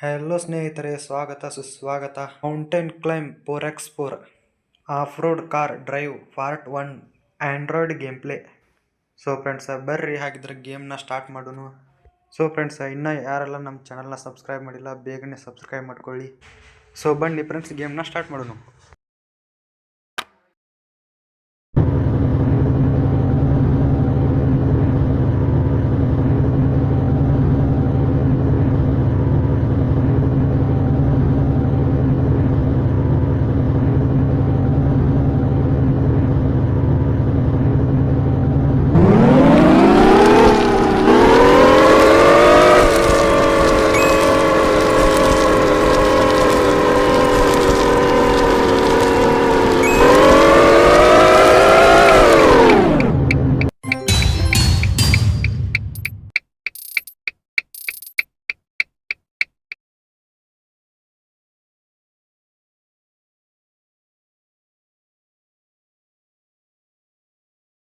Hello ಸ್ನೇಹಿತರೆ, ಸ್ವಾಗತ, ಸುಸ್ವಾಗತ. Mountain climb four X four off road car drive part one Android game play so friends ಬರ್ರಿ, ಹಾಗಿದ್ರೆ ಗೇಮ್ನ ಸ್ಟಾರ್ಟ್ ಮಾಡೋಣ. ಸೊ ಫ್ರೆಂಡ್ಸ ಇನ್ನೂ ಯಾರೆಲ್ಲ ನಮ್ಮ ಚಾನಲ್ನ ಸಬ್ಸ್ಕ್ರೈಬ್ ಮಾಡಿಲ್ಲ, ಬೇಗನೆ ಸಬ್ಸ್ಕ್ರೈಬ್ ಮಾಡ್ಕೊಳ್ಳಿ. ಸೊ ಬನ್ನಿ ಫ್ರೆಂಡ್ಸ್ ಗೇಮ್ನ ಸ್ಟಾರ್ಟ್ ಮಾಡೋಣ.